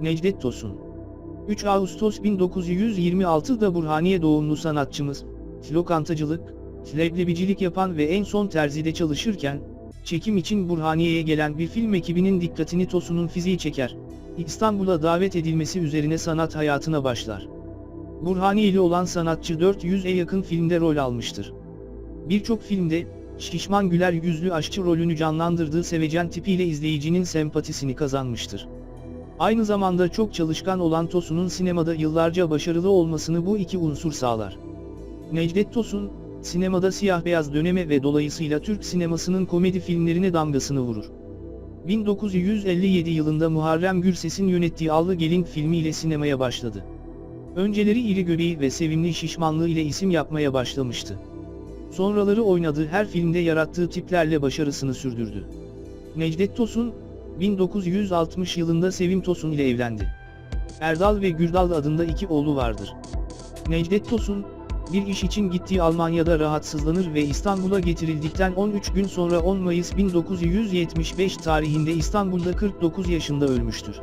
Necdet Tosun 3 Ağustos 1926'da Burhaniye doğumlu sanatçımız, lokantacılık, leblebicilik yapan ve en son terzide çalışırken, çekim için Burhaniye'ye gelen bir film ekibinin dikkatini Tosun'un fiziği çeker. İstanbul'a davet edilmesi üzerine sanat hayatına başlar. Burhaniyeli olan sanatçı 400'e yakın filmde rol almıştır. Birçok filmde, şişman güler yüzlü aşçı rolünü canlandırdığı sevecen tipiyle izleyicinin sempatisini kazanmıştır. Aynı zamanda çok çalışkan olan Tosun'un sinemada yıllarca başarılı olmasını bu iki unsur sağlar. Necdet Tosun, sinemada siyah-beyaz döneme ve dolayısıyla Türk sinemasının komedi filmlerine damgasını vurur. 1957 yılında Muharrem Gürses'in yönettiği Allı Gelin filmiyle sinemaya başladı. Önceleri iri göbeği ve sevimli şişmanlığı ile isim yapmaya başlamıştı. Sonraları oynadığı her filmde yarattığı tiplerle başarısını sürdürdü. Necdet Tosun, 1960 yılında Sevim Tosun ile evlendi. Erdal ve Gürdal adında iki oğlu vardır. Necdet Tosun, bir iş için gittiği Almanya'da rahatsızlanır ve İstanbul'a getirildikten 13 gün sonra 10 Mayıs 1975 tarihinde İstanbul'da 49 yaşında ölmüştür.